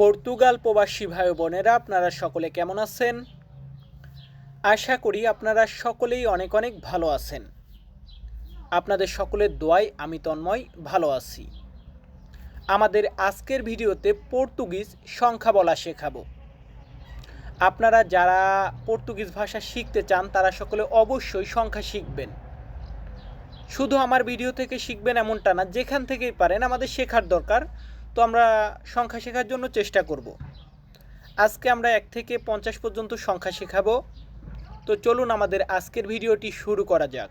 Portugal প্রবাসী ভাই বোনেরা, আপনারা সকলে কেমন আছেন? আশা করি আপনারা সকলেই অনেক অনেক ভালো আছেন। আপনাদের সকলের দোয়ায় আমি তন্ময় ভালো আছি। আমাদের আজকের ভিডিওতে পর্তুগিজ সংখ্যা বলা শেখাবো। আপনারা যারা পর্তুগিজ ভাষা শিখতে চান, তারা সকলে অবশ্যই সংখ্যা শিখবেন। শুধু আমার ভিডিও থেকে শিখবেন এমনটা না, যেখান থেকেই পারেন আমাদের শেখার দরকার। তো আমরা সংখ্যা শেখার জন্য চেষ্টা করব। আজকে আমরা এক থেকে পঞ্চাশ পর্যন্ত সংখ্যা শেখাবো। তো চলুন আমাদের আজকের ভিডিওটি শুরু করা যাক।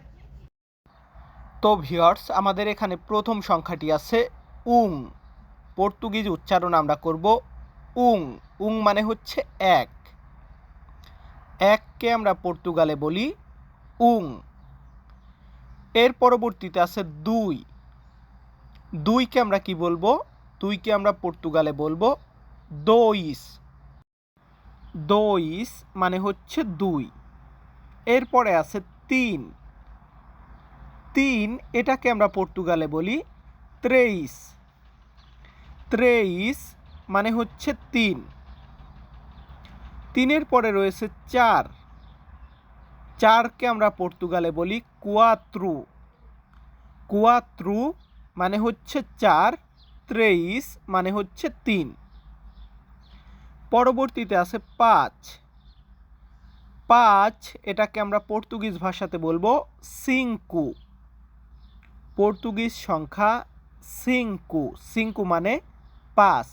তো ভিওর্স আমাদের এখানে প্রথম সংখ্যাটি আছে উং। পর্তুগিজ উচ্চারণ আমরা করব উং। উং মানে হচ্ছে এক। এককে আমরা পর্তুগালে বলি উং। এর পরবর্তীতে আছে দুই। দুইকে আমরা কি বলব? দুইকে আমরা পর্তুগালে বলব দোইস। দোইস মানে হচ্ছে দুই। এরপরে আছে তিন। তিন এটাকে আমরা পর্তুগালে বলি ত্রেইস। ত্রেইস মানে হচ্ছে তিন। তিনের পরে রয়েছে চার। চারকে আমরা পর্তুগালে বলি কুয়াত্রু। কুয়াত্রু মানে হচ্ছে চার। ত্রেইশ মানে হচ্ছে তিন। পরবর্তীতে আছে পাঁচ। পাঁচ, এটাকে আমরা পর্তুগিজ ভাষাতে বলব সিংকু। পর্তুগিজ সংখ্যা সিংকু। সিংকু মানে পাঁচ।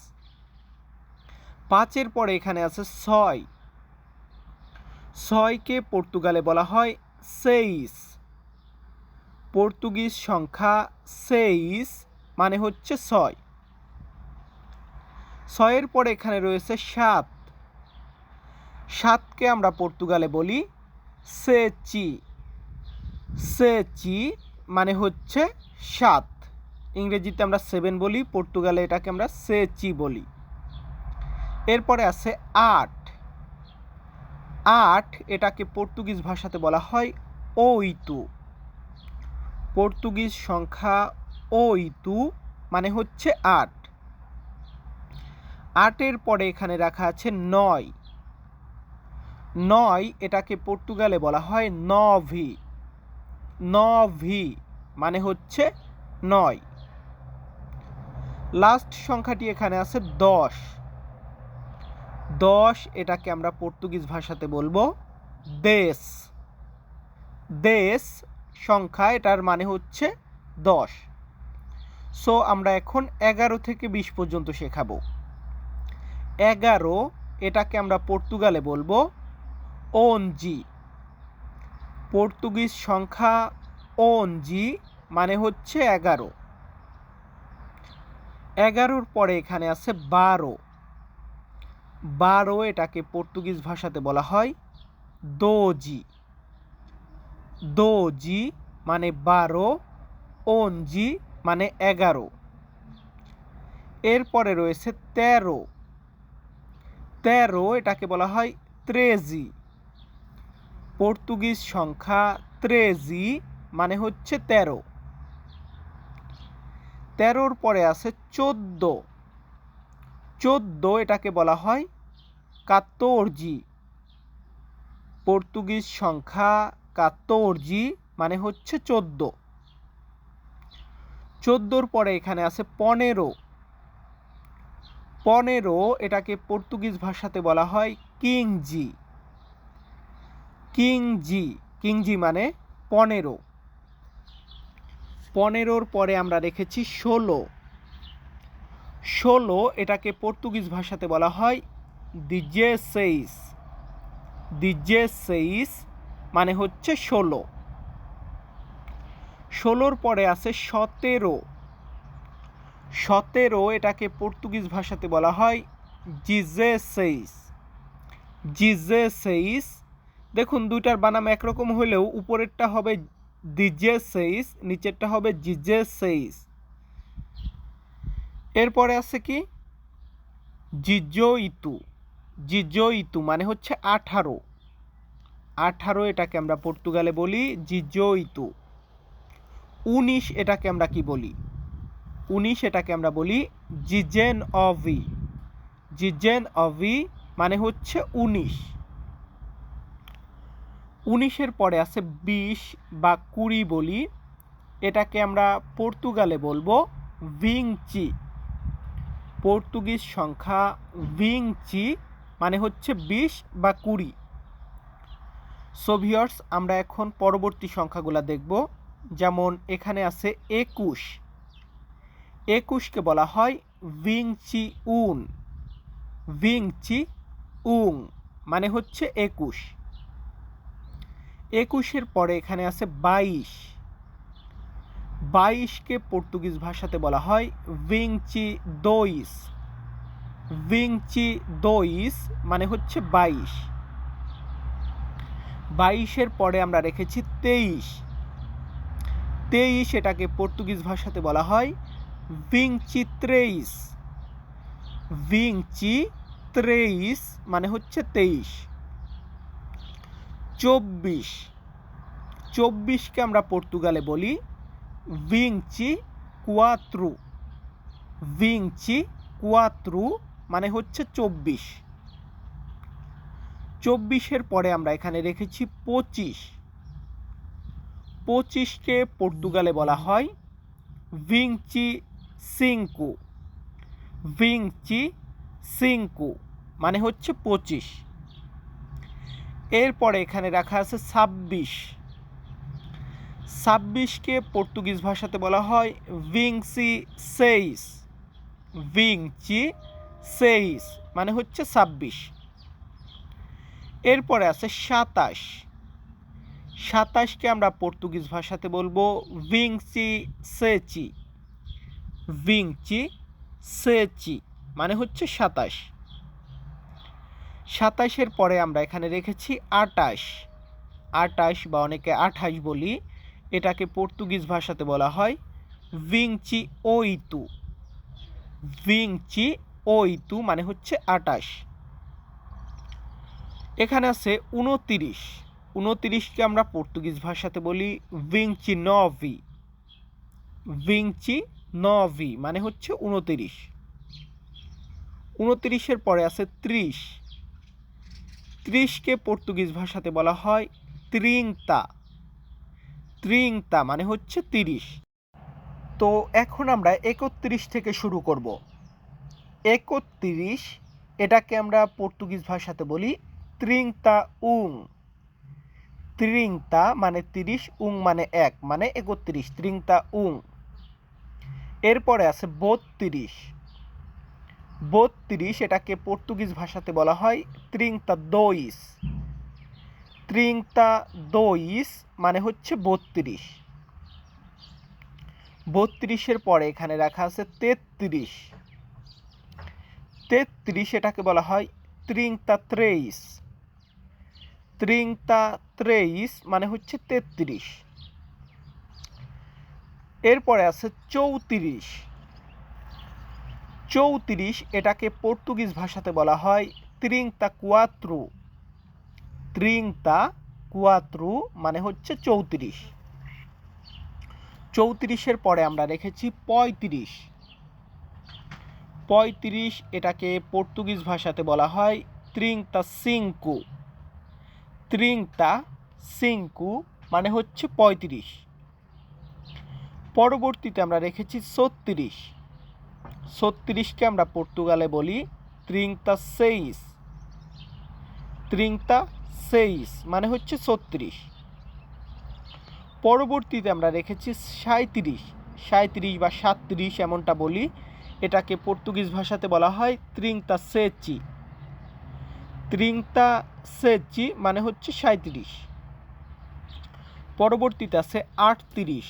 পাঁচের পরে এখানে আছে ছয়। ছয়কে পর্তুগালে বলা হয় সেইস। পর্তুগিজ সংখ্যা সেইস মানে হচ্ছে ছয়। ছয়ের পরে এখানে রয়েছে সাত। সাতকে আমরা পর্তুগালে বলি সেচি। সেচি মানে হচ্ছে সাত। ইংরেজিতে আমরা সেভেন বলি, পর্তুগালে এটাকে আমরা সেচি বলি। এরপরে আছে আট। আট এটাকে পর্তুগিজ ভাষাতে বলা হয় ওইতু পর্তুগিজ সংখ্যা ওইতু মানে হচ্ছে আট। আটের পরে এখানে রাখা আছে নয়। নয় এটাকে পর্তুগালে বলা হয় নভি। নভি মানে হচ্ছে নয়। লাস্ট সংখ্যাটি এখানে আছে দশ। দশ এটাকে আমরা পর্তুগিজ ভাষাতে বলব দেশ। দেশ সংখ্যা এটার মানে হচ্ছে দশ। সো আমরা এখন এগারো থেকে বিশ পর্যন্ত শেখাবো। এগারো, এটাকে আমরা পর্তুগালে বলব ওনজি পর্তুগিজ সংখ্যা ওনজি মানে হচ্ছে এগারো। এগারোর পরে এখানে আছে বারো। বারো এটাকে পর্তুগিজ ভাষাতে বলা হয় দোজি। দোজি মানে বারো ওনজি মানে এগারো। এরপরে রয়েছে তেরো। তেরো, এটাকে বলা হয় ত্রেজি। পর্তুগিজ সংখ্যা ত্রেজি মানে হচ্ছে তেরো। তেরোর পরে আছে চোদ্দ। চোদ্দ, এটাকে বলা হয় কাত্তরজি পর্তুগিজ সংখ্যা কাত্তরজি মানে হচ্ছে চোদ্দ। চোদ্দোর পরে এখানে আছে পনেরো। পনেরো এটাকে পর্তুগিজ ভাষাতে বলা হয় কিংজি। কিংজি কিংজি মানে পনেরো। পনেরোর পরে আমরা রেখেছি ষোলো। ষোলো এটাকে পর্তুগিজ ভাষাতে বলা হয় দিজে সেইস দিজে সেইস মানে হচ্ছে ষোলো। ষোলোর পরে আছে সতেরো। সতেরো এটাকে পর্তুগিজ ভাষাতে বলা হয় জিজে সেইস জিজে সেইস দেখুন দুইটার বানাম একরকম হলেও উপরেরটা হবে দিজে সেইস নিচেরটা হবে জিজে সেইস এরপরে আছে কি? জিজো ইতু জিজো ইতু মানে হচ্ছে আঠারো। আঠারো এটাকে আমরা পর্তুগালে বলি জিজো ইতু উনিশ এটাকে আমরা কি বলি? উনিশ এটাকে আমরা বলি জিজেন অভি। জিজেন অভি মানে হচ্ছে উনিশ। উনিশের পরে আছে বিশ বা কুড়ি বলি। এটাকে আমরা পর্তুগালে বলব ভিংচি। পর্তুগিজ সংখ্যা ভিংচি মানে হচ্ছে বিশ বা কুড়ি। সোভিয়র্স আমরা এখন পরবর্তী সংখ্যাগুলো দেখব। যেমন এখানে আছে একুশ। একুশকে বলা হয় ভিংচি উন ভিংচি উং মানে হচ্ছে একুশ। একুশের পরে এখানে আছে বাইশ। বাইশকে পর্তুগিজ ভাষাতে বলা হয় ভিংচি দইস ভিংচি দইস মানে হচ্ছে বাইশ। বাইশের পরে আমরা রেখেছি তেইশ। তেইশ এটাকে পর্তুগিজ ভাষাতে বলা হয় ভিংচি ত্রেইস ভিংচি ত্রেইস মানে হচ্ছে তেইশ। চব্বিশ। চব্বিশকে আমরা পর্তুগালে বলি ভিংচি কুয়াত্রু ভিংচি কুয়াত্রু মানে হচ্ছে চব্বিশ। চব্বিশের পরে আমরা এখানে রেখেছি পঁচিশ। পঁচিশকে পর্তুগালে বলা হয় ভিংচি সিংকু ভিংচি সিংকু মানে হচ্ছে পঁচিশ। এরপরে এখানে রাখা আছে ছাব্বিশ। ছাব্বিশকে পর্তুগিজ ভাষাতে বলা হয় ভিংসি সেইস ভিংচি সেইস মানে হচ্ছে ছাব্বিশ। এরপরে আছে সাতাশ। সাতাশকে আমরা পর্তুগিজ ভাষাতে বলব ভিংচি সেচি ভিংচি, সেচি মানে হচ্ছে সাতাশ। সাতাশের পরে আমরা এখানে রেখেছি আটাশ। আটাশ বা অনেকে আঠাশ বলি, এটাকে পর্তুগিজ ভাষাতে বলা হয় ভিংচি ওইতু। ভিংচি ওইতু মানে হচ্ছে আটাশ। এখানে আছে উনতিরিশ। উনতিরিশকে আমরা পর্তুগিজ ভাষাতে বলি ভিংচি নভি। ভিংচি নভি মানে হচ্ছে উনতিরিশ। উনতিরিশের পরে আছে ত্রিশ। ত্রিশকে পর্তুগিজ ভাষাতে বলা হয় ত্রিংতা। ত্রিংতা মানে হচ্ছে তিরিশ। তো এখন আমরা একত্রিশ থেকে শুরু করব। একত্রিশ, এটাকে আমরা পর্তুগিজ ভাষাতে বলি ত্রিংতা উং। ত্রিংতা মানে তিরিশ, উং মানে এক মানে একত্রিশ, ত্রিংতা উং। এরপরে আছে বত্রিশ। বত্রিশ এটাকে পর্তুগিজ ভাষাতে বলা হয় ত্রিংতা দইস ত্রিংতা দইস মানে হচ্ছে বত্রিশ। বত্রিশের পরে এখানে রাখা আছে তেত্রিশ। তেত্রিশ এটাকে বলা হয় ত্রিংতা ত্রেইস ত্রিংতা ত্রেইস মানে হচ্ছে তেত্রিশ। এরপরে আছে চৌত্রিশ। চৌত্রিশ এটাকে পর্তুগিজ ভাষাতে বলা হয় ত্রিংতা কুয়াত্রু। ত্রিংতা কুয়াত্রু মানে হচ্ছে চৌত্রিশ। চৌত্রিশের পরে আমরা রেখেছি পঁয়ত্রিশ। পঁয়ত্রিশ এটাকে পর্তুগিজ ভাষাতে বলা হয় ত্রিংতা সিংকু। ত্রিংতা সিংকু মানে হচ্ছে পঁয়ত্রিশ। পরবর্তীতে আমরা রেখেছি ছত্রিশ। ছত্রিশকে আমরা পর্তুগালে বলি ত্রিংতা সেইস ত্রিংতা সেইস মানে হচ্ছে ছত্রিশ। পরবর্তীতে আমরা রেখেছি সাঁত্রিশ সাঁত্রিশ বা সাতত্রিশ এমনটা বলি। এটাকে পর্তুগিজ ভাষাতে বলা হয় ত্রিংতা সেচি ত্রিংতা সেচি মানে হচ্ছে সাঁত্রিশ পরবর্তীতে আছে আটত্রিশ।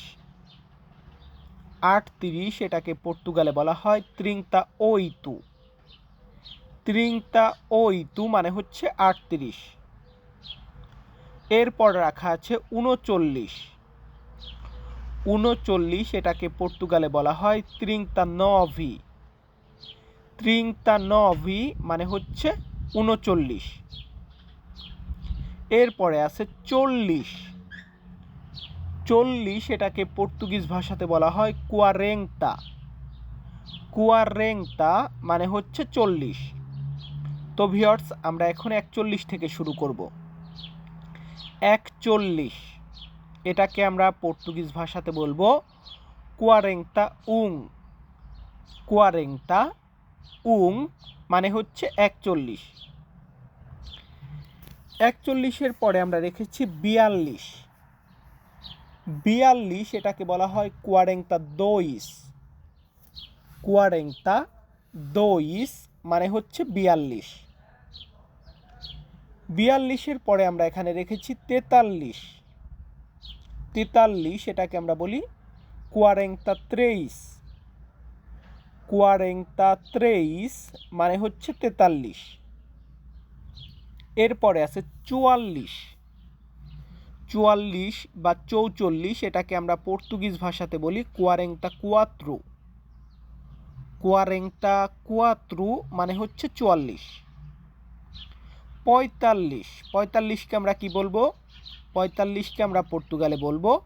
আটত্রিশ, এটাকে পর্তুগালে বলা হয় ত্রিংতা ওইতু। ত্রিংতা ওইতু মানে হচ্ছে আটত্রিশ। এরপর রাখা আছে উনচল্লিশ। উনচল্লিশ, এটাকে পর্তুগালে বলা হয় ত্রিংতা নভি। ত্রিংতা নভি মানে হচ্ছে উনচল্লিশ। এরপরে আছে চল্লিশ। চল্লিশ এটাকে পর্তুগিজ ভাষাতে বলা হয় কুয়ারেংতা। কুয়ারেংতা মানে হচ্ছে চল্লিশ। তো ভিওর্স আমরা এখন একচল্লিশ থেকে শুরু করব। একচল্লিশ, এটাকে আমরা পর্তুগিজ ভাষাতে বলব কুয়ারেংতা উং। কুয়ারেংতা উং মানে হচ্ছে একচল্লিশ। একচল্লিশের পরে আমরা রেখেছি বিয়াল্লিশ। বিয়াল্লিশ, এটাকে বলা হয় কুয়ারেংতা দইস কুয়ারেংতা দইস মানে হচ্ছে বিয়াল্লিশ। বিয়াল্লিশের পরে আমরা এখানে রেখেছি তেতাল্লিশ। তেতাল্লিশ, এটাকে আমরা বলি কুয়ারেংতা ত্রেইস কুয়ারেংতা ত্রেইস মানে হচ্ছে তেতাল্লিশ। এরপরে আছে চুয়াল্লিশ। চুয়াল্লিশ বা চৌচল্লিশ, এটাকে আমরা পর্তুগিজ ভাষাতে বলি কুয়ারেংতা কুয়াত্রু। কুয়ারেংতা কুয়াত্রু মানে হচ্ছে চুয়াল্লিশ। পঁয়তাল্লিশ, পঁয়তাল্লিশকে আমরা কি বলব? পঁয়তাল্লিশকে আমরা পর্তুগালে বলব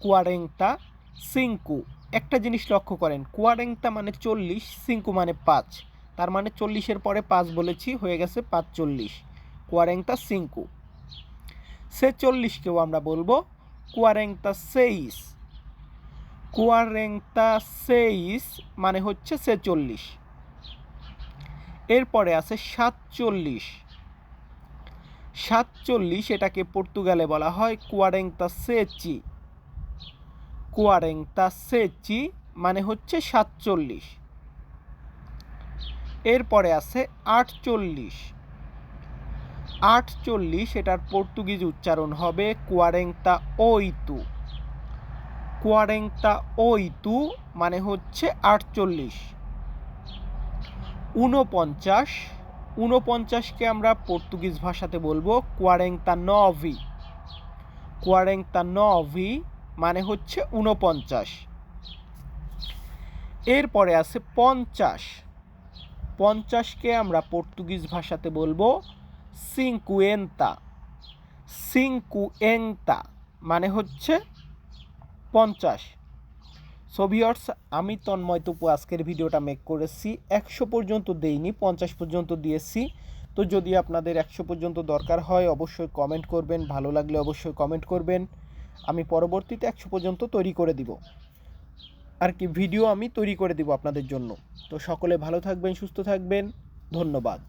কুয়ারেংতা সিঙ্কু। একটা জিনিস লক্ষ্য করেন কুয়ারেংতা মানে চল্লিশ, সিঙ্কু মানে পাঁচ। তার মানে চল্লিশের পরে পাঁচ বলেছি, হয়ে গেছে পাঁচ চল্লিশ কুয়ারেংতা সিঙ্কু। ছেচল্লিশকেও আমরা বলব কুয়ারেংতা সেইস। কুয়ারেংতা সেইস মানে হচ্ছে ছেচল্লিশ এরপরে আছে সাতচল্লিশ। সাতচল্লিশ এটাকে পর্তুগালে বলা হয় কুয়ারেংতা সেচি। কুয়ারেংতা সেচি মানে হচ্ছে সাতচল্লিশ। এরপরে আছে আটচল্লিশ। আটচল্লিশ, এটার পর্তুগিজ উচ্চারণ হবে কুয়ারেংতা ওইতু। কুয়ারেংতা ওইতু মানে হচ্ছে আটচল্লিশ। ঊনপঞ্চাশ, ঊনপঞ্চাশকে আমরা পর্তুগিজ ভাষাতে বলব কুয়ারেংতা নভি। কুয়ারেংতা নভি মানে হচ্ছে ঊনপঞ্চাশ। এরপরে আছে পঞ্চাশ। পঞ্চাশকে আমরা পর্তুগিজ ভাষাতে বলব সিঙ্কুয়েন্তা সিঙ্কুয়েন্তা মানে হচ্ছে পঞ্চাশ। সোভিয়র্স আমি তন্ময় তপু আজকের ভিডিওটা মেক করেছি। একশো পর্যন্ত দেইনি, পঞ্চাশ পর্যন্ত দিয়েছি। তো যদি আপনাদের একশো পর্যন্ত দরকার হয়, অবশ্যই কমেন্ট করবেন। ভালো লাগলে অবশ্যই কমেন্ট করবেন। আমি পরবর্তীতে একশো পর্যন্ত তৈরি করে দিব। আর কি ভিডিও আমি তৈরি করে দিব আপনাদের জন্য। তো সকলে ভালো থাকবেন, সুস্থ থাকবেন। ধন্যবাদ।